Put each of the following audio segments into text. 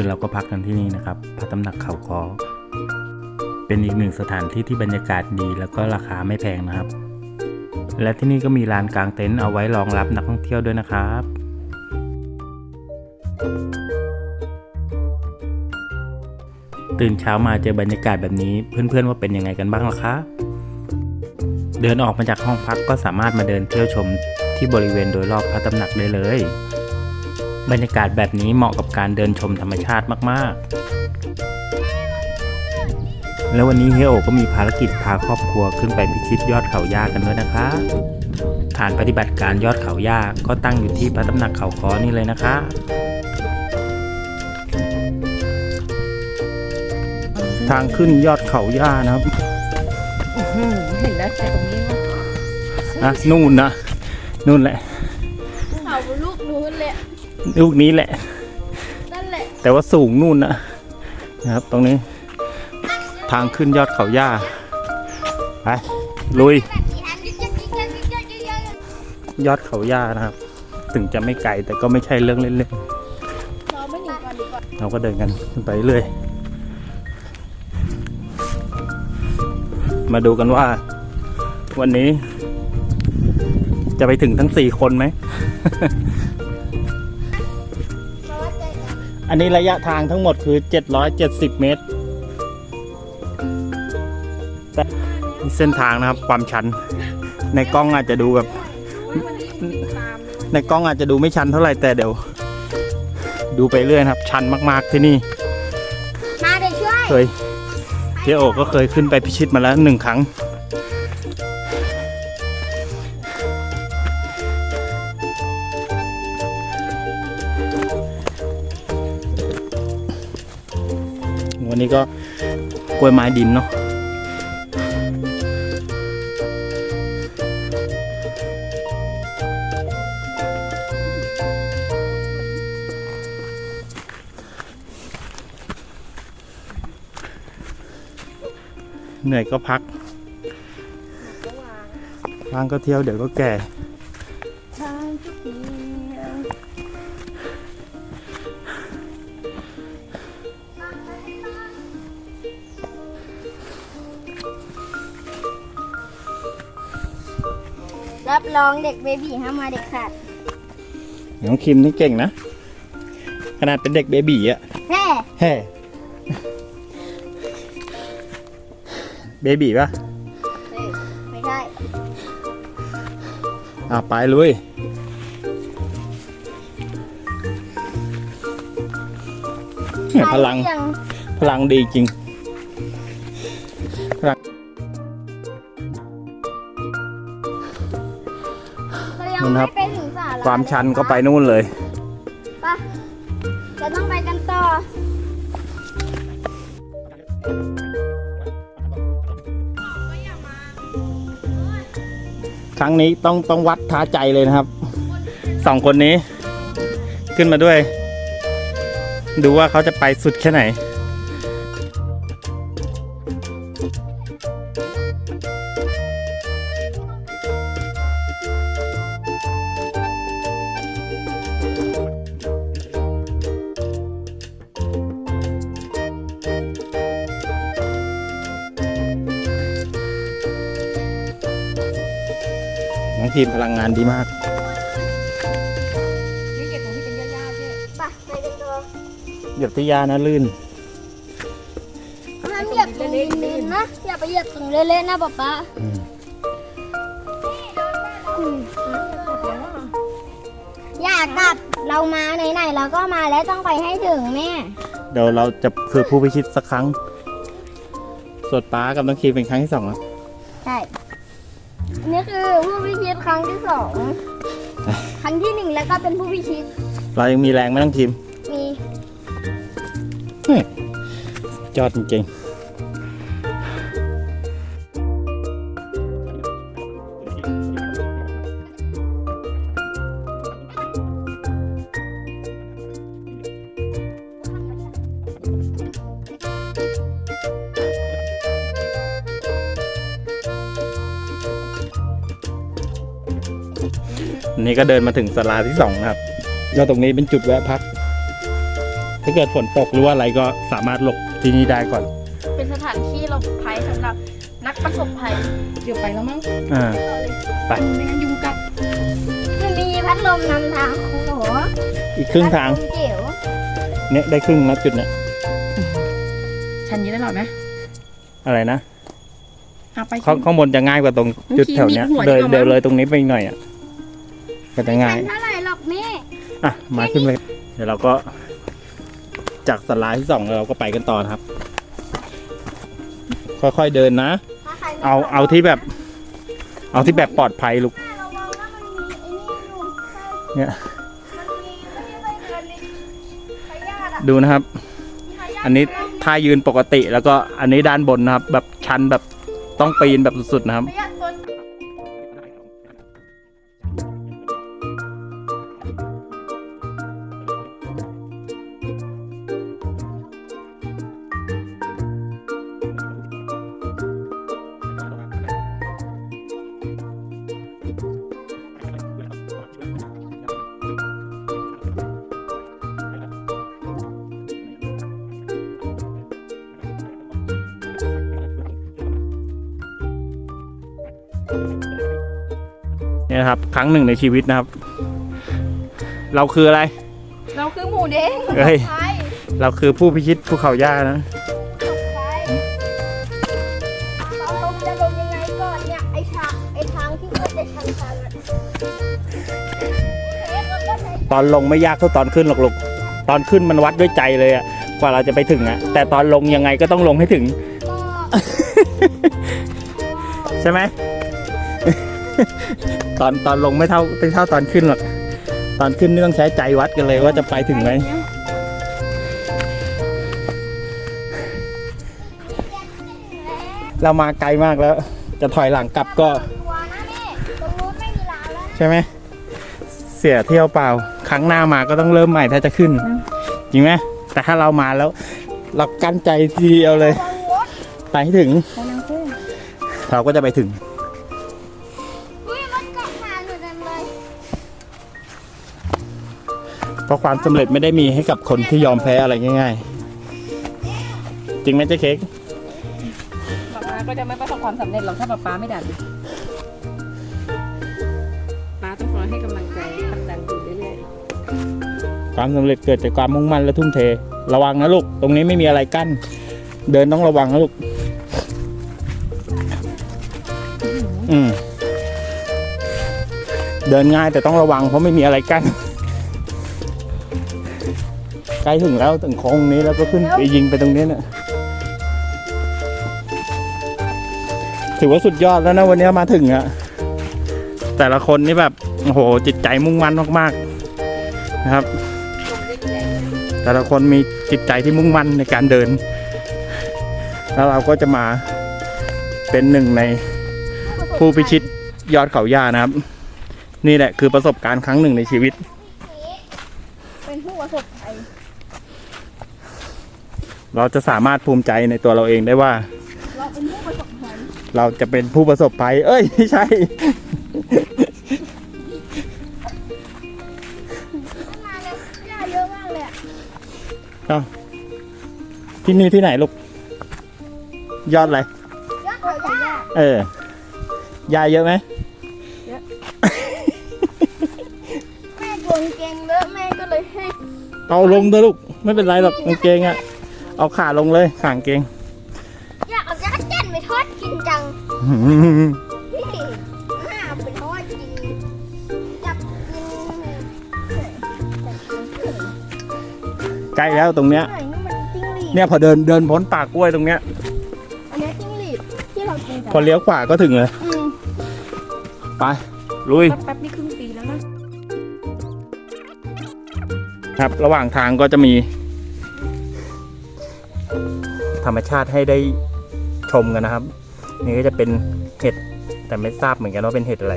เมื่อคืนเราก็พักกันที่นี่นะครับพระตำหนักเขาคอเป็นอีกหนึ่งสถานที่ที่บรรยากาศดีแล้วก็ราคาไม่แพงนะครับ และที่นี่ก็มีลานกลางเต็นท์เอาไว้รองรับนักท่องเที่ยวด้วยนะครับตื่นเช้ามาเจอบรรยากาศแบบนี้เพื่อนๆว่าเป็นยังไงกันบ้างล่ะคะ เดินออกมาจากห้องพักก็สามารถมาเดินเที่ยวชมที่บริเวณโดยรอบพระตำหนักได้เลย บรรยากาศแบบนี้เหมาะกับการเดินชมธรรมชาติมาก ๆ แล้ววันนี้เฮโอก็มีภารกิจพาครอบครัวขึ้นไปพิชิตยอดเขาย่ากันด้วยนะคะฐานปฏิบัติการยอดเขาย่าก็ตั้งอยู่ที่พระตำหนักเขาคอนี่เลยนะคะทางขึ้นยอดเขาย่านะครับอืมเห็นแล้วแต่ตรงนี้ว่าอะนู่นนะนู่นแหละ ลูกนี้แหละ นั่นแหละแต่ว่าสูงนู่นนะนะครับ ตรงนี้ ทางขึ้นยอดเขาย่าไปลุย ยอดเขาย่านะครับ ถึงจะไม่ไกลแต่ก็ไม่ใช่เรื่องเล่นเราไม่หนีก่อนดีกว่าๆเราก็เดินกันขึ้นไปเรื่อยมาดูกันว่า วันนี้ จะไปถึงทั้งสี่คนไหม อันนี้ระยะทางทั้งหมดคือ 770 เมตรแต่เส้นทางนะครับความชัน ในกล้องอาจจะดูแบบ ในกล้องอาจจะดูไม่ชันเท่าไหร่แต่เดี๋ยว ดูไปเรื่อยนะครับ ชันมากๆที่นี่ มาเดี๋ยวช่วยเคยเจโอก็เคยขึ้นไปพิชิตมาแล้วหนึ่งครั้ง วันนี้ก็กล้วยไม้ดินเนาะเหนื่อยก็พักว่างก็เที่ยวเดี๋ยวก็แก่ รับรองเด็กเบบี้ห้ามมาเด็กขาดน้องคิมนี่เก่งนะ ขนาดเป็นเด็กเบบีอะแม่แฮ่เบบีป่ะเฮ้ยไม่ใช่อะไปลุยเนี่ยพลังยังพลังดีจริงเรายัง นั่นครัไม่บไปถึงศาลความชันก็ไปนู่นเลยไปจะต้องไปกันต่อครั้งนี้ต้องต้องวัดท้าใจเลยนะครับสองคนนี้ ขึ้นมาด้วย ดูว่าเขาจะไปสุดแค่ไหน น้องทีมพลังงานดีมาก นี่เก็บตรงที่เป็นหญ้าๆใช่ไปไปกันต่อเหยียบที่ยานะลื่น ห้ามเหยียบตรงดินๆนะ อย่าไปเหยียบตรงเละๆนะป๊าป๊าอืม อืมอย่ากลับเรามาไหนๆเราก็มาแล้วต้องไปให้ถึงแม่ เดี๋ยวเราจะคือผู้พิชิตสักครั้ง ส่วนป้ากับน้องคีมเป็นครั้งที่สองแล้ว ใช่ นี่คือผู้พิชิตครั้งที่สองครั้งที่หนึ่งแล้วก็เป็นผู้พิชิต เรายังมีแรงไหมน้องคีมมียอดจริงๆ นี่ก็เดินมาถึงสลาที่สองนะครับก็ตรงนี้เป็นจุดแวะพัก ถ้าเกิดฝนตกหรือว่าอะไรก็สามารถหลบที่นี่ได้ก่อน เป็นสถานที่หลบภัยสำหรับนักประสบภัยเดี๋ยวไปแล้วมั้งอ่า ไป ไม่งั้นยุงกัดมันมีพัดลมนำทางโอ้โหอีกครึ่งทาง พัดลมเจ๋วเนี่ยได้ครึ่งแล้วจุดเนี้ยชันนี้ได้หรอไหมอะไรนะเอาไปข้างข้างบนจะง่ายกว่าตรงจุดแถวเนี้ยมีหัวเดินดีกว่ามั้งเดินเลยตรงนี้ไปอีกหน่อยอะ ก็จะง่ายเป็นเท่าไหร่หรอกแม่อะ มาขึ้นเลย เดี๋ยวเราก็ จากสไลด์ที่สองเราก็ไปกันต่อนะครับ ค่อยๆเดินนะ ถ้าใครไม่เอาเอาที่แบบ เอาที่แบบปลอดภัยลูก ระวังนะมันมีไอ้นี่อยู่เนี่ย มันมีไม่ใช่ใบเดือนนี่พยาธิอะดูนะครับมีพยาธิอันนี้ท่ายืนปกติแล้วก็อันนี้ด้านบนนะครับ แบบชันแบบต้องปีนแบบสุดๆนะครับ พยาธิ นี่ยนะครับ ครั้งหนึ่งในชีวิตนะครับ เราคืออะไร เราคือหมูเด้งเฮ้ยไฟเราคือผู้พิชิตภูเขาย่านะตกไฟเราลงจะลงยังไงก่อนเนี่ย ไอ้ทางไอ้ทางที่มันจะชันชันๆอะเอ๊ะมันก็ใช้ตอนลงไม่ยากเท่าตอนขึ้นหรอกลูกตอนขึ้นมันวัดด้วยใจเลยอะกว่าเราจะไปถึงอะแต่ตอนลงยังไงก็ต้องลงให้ถึง ก็ ใช่ไหม ตอนตอนลงไม่เท่าไม่เท่าตอนขึ้นหรอกตอนขึ้นนี่ต้องใช้ใจวัดกันเลยว่าจะไปถึงไหมเรามาไกลมากแล้ว จะถอยหลังกลับก็ตัวนะแม่ตรงนู้นไม่มีราวแล้วนะใช่ไหมเสียเที่ยวเปล่า ครั้งหน้ามาก็ต้องเริ่มใหม่ถ้าจะขึ้น จริงไหมแต่ถ้าเรามาแล้ว เรากั้นใจทีเดียวเลยตรงรถไปให้ถึงกำลังขึ้นเราก็จะไปถึง เพราะความสำเร็จไม่ได้มีให้กับคนที่ยอมแพ้อะไรง่าย ๆ จริงไหมเจ๊เค้กป๊าป๊าก็จะไม่ประสบความสำเร็จหรอกถ้าป๊าป๊าไม่ดันป๊าต้องคอยให้กำลังใจผลักดันอยู่เรื่อยความสำเร็จเกิดจากความมุ่งมั่นและทุ่มเท ระวังนะลูก ตรงนี้ไม่มีอะไรกั้น เดินต้องระวังนะลูก อืม เดินง่ายแต่ต้องระวังเพราะไม่มีอะไรกั้น ใกล้ถึงแล้วถึงโค้งนี้แล้วก็ขึ้นไปยิงไปตรงนี้เนี่ยถือว่าสุดยอดแล้วนะวันนี้มาถึงอะแต่ละคนนี่แบบโอ้โหจิตใจมุ่งมั่นมากๆนะครับ แต่ละคนมีจิตใจที่มุ่งมั่นในการเดิน แล้วเราก็จะมาเป็นหนึ่งในผู้พิชิตยอดเขาย่านะครับ นี่แหละคือประสบการณ์ครั้งหนึ่งในชีวิต เป็นผู้ประสบภัย เราจะสามารถภูมิใจในตัวเราเองได้ว่า เราเป็นผู้ประสบภัยเราจะเป็นผู้ประสบภัย เอ้ยไม่ใช่ตั้งนานแล้วหญ้าเยอะมากเลยอะที่นี่ที่ไหนลูก ยอดอะไร ยอดเขาหญ้าเออยาเยอะไหม แม่กวงเกงเลอะแม่ก็เลยให้ เอาลงเถอะลูก ไม่เป็นไรหรอกกางเกงอะ เอาขาลงเลยขางเกง อยากเอาจักรจันทร์ไปทอดกินจังพี่ห้าเอาไปทอดกินจับกินใกล้แล้วตรงเนี้ยไหนนี่มันจิ้งหรีดเนี่ยพอเดินเดินพ้นป่ากล้วยตรงเนี้ย อันนี้จิ้งหรีดที่เรากินกันพอเลี้ยวขวาก็ถึงเลย อืมไป ลุยๆแป๊บๆนี่ครึ่งปีแล้วนะครับ ระหว่างทางก็จะมีธ รรมชาติให้ได้ชมกันนะครับ นี่ก็จะเป็นเห็ดแต่ไม่ทราบเหมือนกันว่าเป็นเห็ดอะไร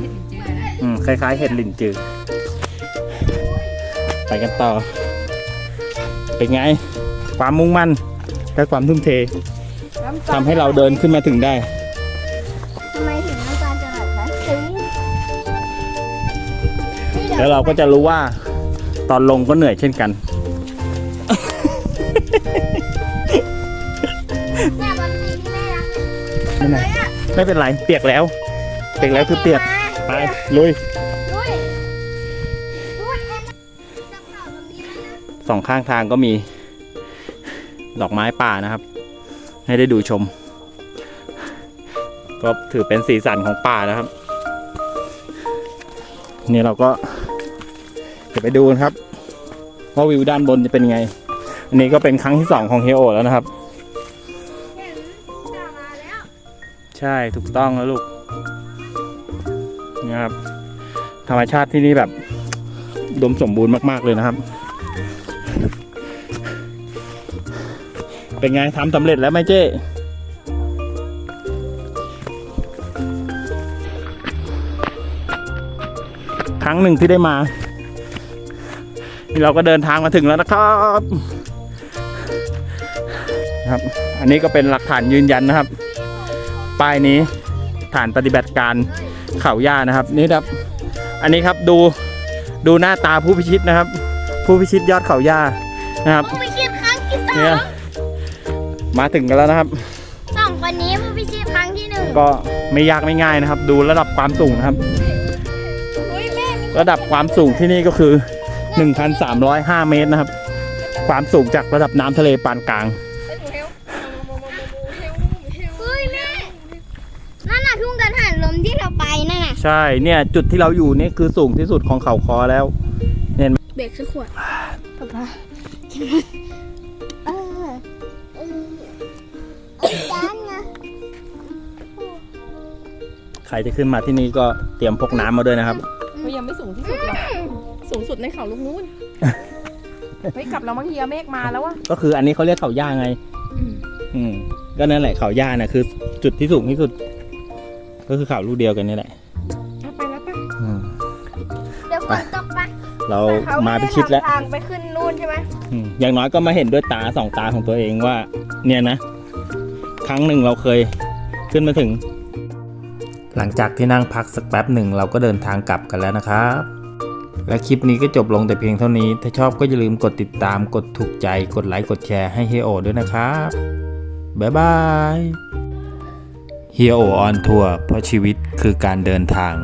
เห็ดจืดนะอืมคล้ายๆ เห็ดหลินจือไปกันต่อ เป็นไง ความมุ่งมั่นและความทุ่มเททำให้เราเดินขึ้นมาถึงได้ทำไมถึงน้ำตาลจะไหลคะถึงนี่แล้วเราก็จะรู้ว่าตอนลงก็เหนื่อยเช่นกัน ไม่เป็นไรไม่เป็นไรเปียกแล้ว เปียกแล้วคือเปียกไปลุยสองข้างทางก็มี ดอกไม้ป่านะครับ ให้ได้ดูชม ก็ถือเป็นสีสันของป่านะครับ นี่เราก็จะไปดูกันครับว่าวิวด้านบนจะเป็นไง อันนี้ก็เป็นครั้งที่สองของเฮโอแล้วนะครับ ใช่ถูกต้องแล้วลูกนะครับธรรมชาติที่นี่แบบดมสมบูรณ์มาก ๆ เลยนะครับ เป็นไงทำสำเร็จแล้วไหมเจ้ครั้งหนึ่งที่ได้มานี่เราก็เดินทางมาถึงแล้วนะครับครับ อันนี้ก็เป็นหลักฐานยืนยันนะครับ ป้ายนี้ฐานปฏิบัติการเขาย่านะครับ นี่ครับ อันนี้ครับดูดูหน้าตาผู้พิชิตนะครับ ผู้พิชิตยอดเขาย่านะครับผู้พิชิตครั้งที่สอเนี่ยงมาถึงกันแล้วนะครับ สองคนนี้ผู้พิชิตครั้งที่หนึ่งก็ไม่ยากไม่ง่ายนะครับ ดูระดับความสูงนะครับ อุ้ยแม่มีระดับความสูงที่นี่ก็คือ 1,305 เมตรนะครับ ความสูงจากระดับน้ำทะเลปานกลาง เใช่เนี่ยจุดที่เราอยู่นี่คือสูงที่สุดของเขาคอแล้วเบรกสักขวดป๊าป๊าเออเออเอาจานไงใครจะขึ้นมาที่นี่ก็เตรียมพกน้ำมาด้วยนะครับ ก็ยังไม่สูงที่สุดหรอกสูงสุดในเขาลูกนู้นเฮ้ยกลับเรามั้งเฮียเมฆมาแล้ววะก็คืออันนี้เขาเรียกเขาย่าไง อืมก็นั่นแหละเขาย่าน่ะคือ จุดที่สูงที่สุด ก็คือเขาลูกเดียวกันนี่แหละ เราแต่เขามาไม่พิได้ชิตแล้วทำทางไปขึ้นนู่นใช่ไหมอืมอย่างน้อยก็มาเห็นด้วยตาสองตาของตัวเองว่า เนี่ยนะ ครั้งหนึ่งเราเคยขึ้นมาถึง หลังจากที่นั่งพักสักแป๊บหนึ่งเราก็เดินทางกลับกันแล้วนะครับ และคลิปนี้ก็จบลงแต่เพียงเท่านี้ ถ้าชอบก็อย่าลืมกดติดตาม กดถูกใจ กดไลค์ กดแชร์ให้เฮียโอด้วยนะครับบ๊ายบายเฮียโอออนทัวร์เพราะชีวิตคือการเดินทาง